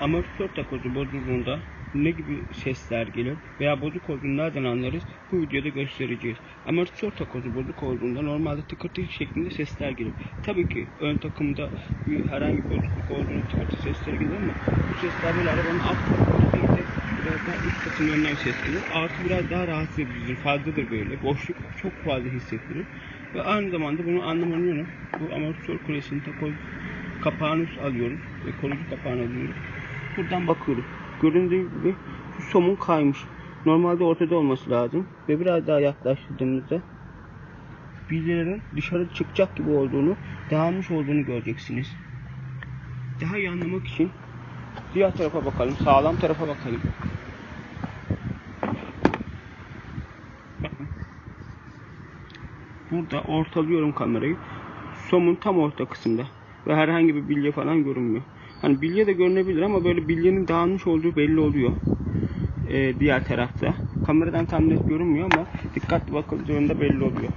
Amortisör takozu bozulduğunda ne gibi sesler gelir veya bozuk olduğunu nereden anlarız? Bu videoda göstereceğiz. Amortisör takozu bozuk olduğunda normalde tıkırtı şeklinde sesler gelir. Tabii ki ön takımda bir herhangi bir bozukluk olduğunu tıkırtı sesleri gelir ama bu sesler böyle arabanın alt de biraz daha üst kısımlarından ses gelir. Artı biraz daha rahatsız edicidir, fazladır böyle. Boşluk çok fazla hissedilir. Ve aynı zamanda bunu anlamanın yolu bu amortisör kulesinin takoz kapağını alıyoruz ve koruyucu kapağını alıyoruz. Buradan bakıyoruz. Göründüğü gibi şu somun kaymış. Normalde ortada olması lazım. Ve biraz daha yaklaştırdığımızda bilyelerin dışarı çıkacak gibi olduğunu, dağılmış olduğunu göreceksiniz. Daha iyi anlamak için diğer tarafa bakalım. Sağlam tarafa bakalım. Bakın. Burada ortalıyorum kamerayı. Somun tam orta kısımda. Ve herhangi bir bilye falan görünmüyor. Hani bilye de görünebilir ama böyle bilyenin dağılmış olduğu belli oluyor. Ee, diğer tarafta. Kameradan tam net görünmüyor ama dikkatli bakıldığında belli oluyor.